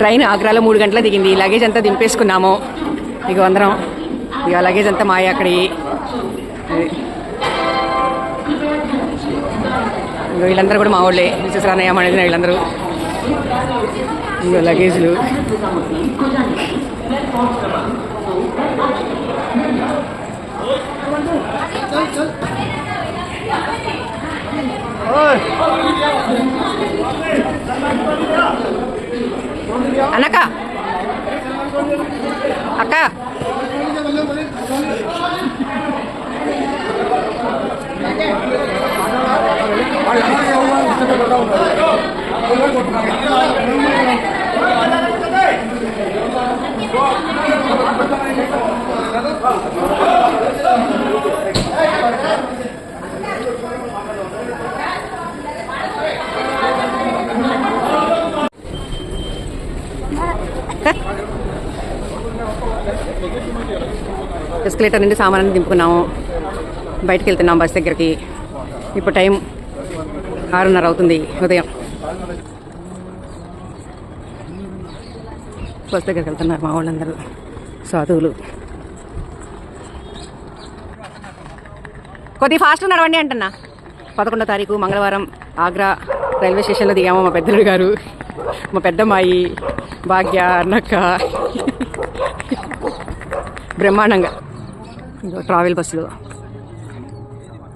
Train ఆగ్రాలో మూడు గంటల దిగింది. లగేజ్ అంతా దింపేసుకున్నాము. ఇక అందరం. ఇక లగేజ్ అంతా మాయ అక్కడి వీళ్ళందరూ కూడా మా వాళ్ళే మిసెస్ రానయ్య మణిదిన వీళ్ళందరూ. ఇక లగేజ్లు. అనక. అక్క. ఎస్కలేటర్ నుండి సామాన్ని దింపుకున్నాము. బయటికి వెళ్తున్నాం బస్ దగ్గరికి. ఇప్పుడు టైం ఆరున్నర అవుతుంది ఉదయం. బస్ దగ్గరికి వెళ్తున్నారు మా వాళ్ళందరూ సాధువులు. కొద్ది ఫాస్ట్ నడవండి అంటున్నా. పదకొండో తారీఖు మంగళవారం ఆగ్రా రైల్వే స్టేషన్లో దిగాము మా పెద్దలు గారు. మా పెద్దమ్మాయి భాగ్య అన్నక్క. బ్రహ్మాండంగా. ట్రావెల్ బస్సులు.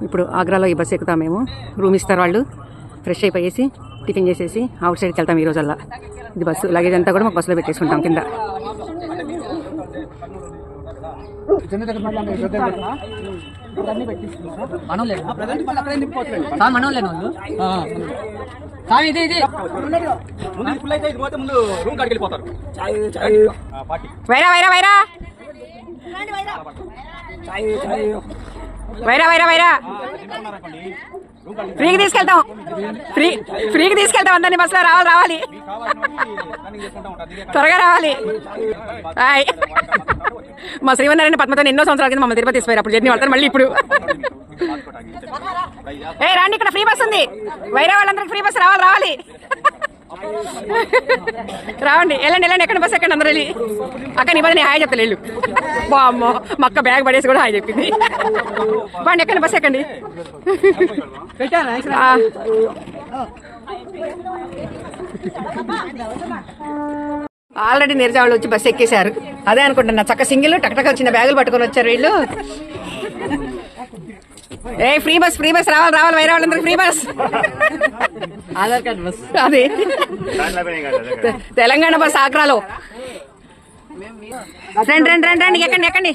ఇప్పుడు ఆగ్రాలో ఈ బస్సు ఎక్కుతాం మేము. రూమ్ ఇస్తారు వాళ్ళు. ఫ్రెష్ అయిపోయేసి టిఫిన్ చేసేసి అవుట్ సైడ్కి వెళ్తాం ఈ రోజల్లా. ఇది బస్సు. లగేజ్ అంతా కూడా మాకు బస్సులో పెట్టేసుకుంటాం కింద. ఇది ఇది. ముందు ఫుల్ అయితే ఇది పోతే ముందు రూమ్ కాడికి వెళ్ళిపోతారు. ఆ, పార్టీ వైరా వైరా వైరా. వైరా వైరా వైరా. ఫ్రీకి తీసుకెళ్తాం. ఫ్రీ ఫ్రీకి తీసుకెళ్తాం అందరినీ బస్సులో రావాలి రావాలి. త్వరగా రావాలి. హాయ్. మా శ్రీవన్నారాయణ పద్మతో ఎన్నో సంవత్సరాల కింద మమ్మల్ని తిరుపతి తీసుకుపోయారు. అప్పుడు జర్నీ వెళ్తారు మళ్ళీ ఇప్పుడు. ఏ రాండి ఇక్కడ ఫ్రీ బస్ ఉంది. వైరా వాళ్ళందరికీ ఫ్రీ బస్ రావాలి రావాలి. రావండి వెళ్ళండి వెళ్ళండి ఎక్కడ బస్ ఎక్కండి అందరూ వెళ్ళి. అక్క నీ హాయ్ చెప్తా వెళ్ళు. బామ్మో మా అక్క బ్యాగ్ పడేసి కూడా హాయ్ చెప్పింది. బాండి ఎక్కండి బస్ ఎక్కండి. ఆల్రెడీ నిర్జావులు వచ్చి బస్సు ఎక్కేశారు. అదే అనుకుంటున్నా చక్క సింగిల్ టక్టక వచ్చిన బ్యాగులు పట్టుకొని వచ్చారు వీళ్ళు. ఏ ఫ్రీ బస్ ఫ్రీ బస్ రావాలి రావాలి వేరే వాళ్ళందరూ free bus. Aadhaar card bus. అదే. తెలంగాణ బస్ ఆగ్రాలో. రండి రండి రండి రండి ఎక్కండి ఎక్కండి.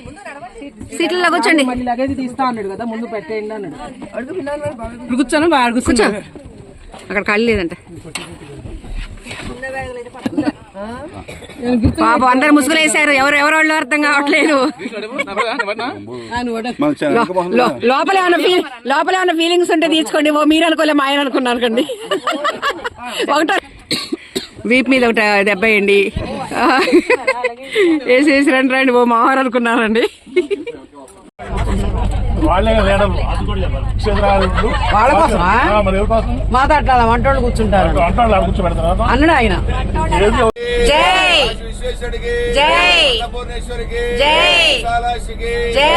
సీట్లలో కూర్చోండి. మళ్ళీ లగేజ్ తీస్తా అన్నాడు కదా ముందు పెట్టేయండి అన్నాడు. కూర్చోను బాగా కూర్చో. అక్కడ ఖాళీ లేదంట. పాపం అందరు ముసుగులు ఎవరు ఎవరు వాళ్ళు అర్థం కావట్లేదు. లోపల ఏమైనా ఫీల్ లోపల ఏమైనా ఫీలింగ్స్ ఉంటే తీసుకోండి ఓ మీరు అనుకోలే మా ఆయన అనుకున్నాను అనుకోండి ఒకట వీప్ మీద ఒకటి దెబ్బ వేయండి. వేసేసి రండి రండి. ఓ మావారు అనుకున్నారండి. వాళ్ళే మేడం వాళ్ళ కోసమా? కోసం మాట్లాడాల వంటోళ్ళు కూర్చుంటారు. అన్నాడు ఆయన? జై! జై! జై! జై!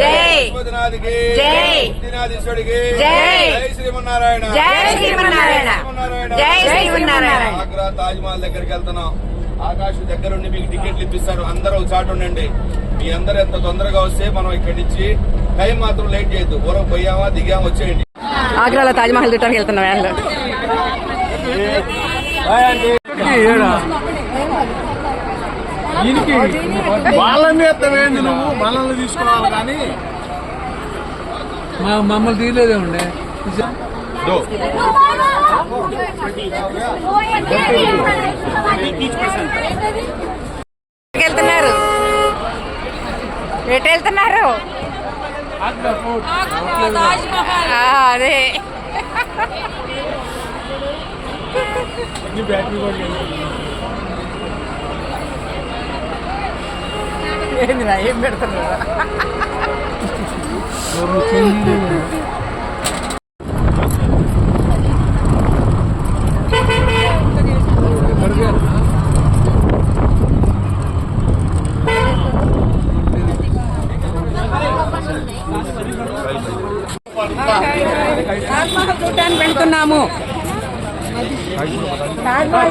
జై! జై! జై! శ్రీమన్నారాయణ జై శ్రీమన్నారాయణ! జై శ్రీమన్నారాయణ! ఆగ్రా తాజ్ మహల్ దగ్గరికి వెళ్తున్నాం. ఆకాశ్ దగ్గరుండి మీకు టికెట్లు ఇప్పిస్తారు. అందరూ ఒక చాటు ఉండండి. మీ అందరు ఎంత తొందరగా వస్తే మనం ఇక్కడి నుంచి టైం మాత్రం లేట్ చేయొద్దు. ఊరం పోయామా దిగామా వచ్చేయండి. ఆగ్రాలో తాజ్మహల్ చూడటానికి వెళ్తున్నాం వాళ్ళని ఎత్తవేంది నువ్వు. మనల్ని తీసుకోవాలి కానీ. మా మమ్మల్ని తీయలేదే ఉండే ఎక్కడికి వెళ్తున్నారు ఎటు వెళ్తున్నారు అదే. కూడా లేదు. తాజ్మహల్ చూడటానికి వెళ్తున్నాము.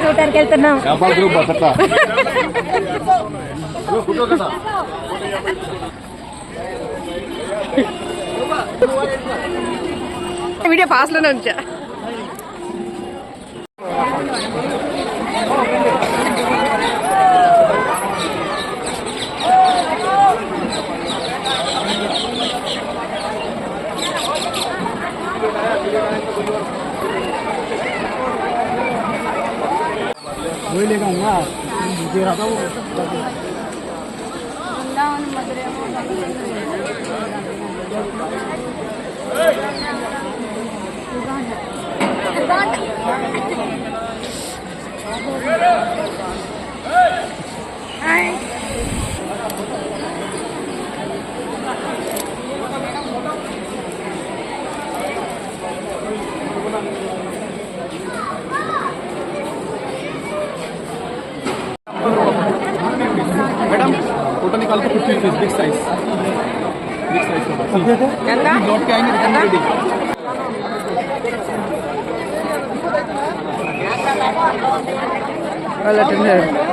చూడటానికి వెళ్తున్నాము వీడియో పాస్లోనే ఉంచా. dia nak tahu. Hai. कल को कुछ rupees big size big size लौट के आएँगे return ready I'll let him know.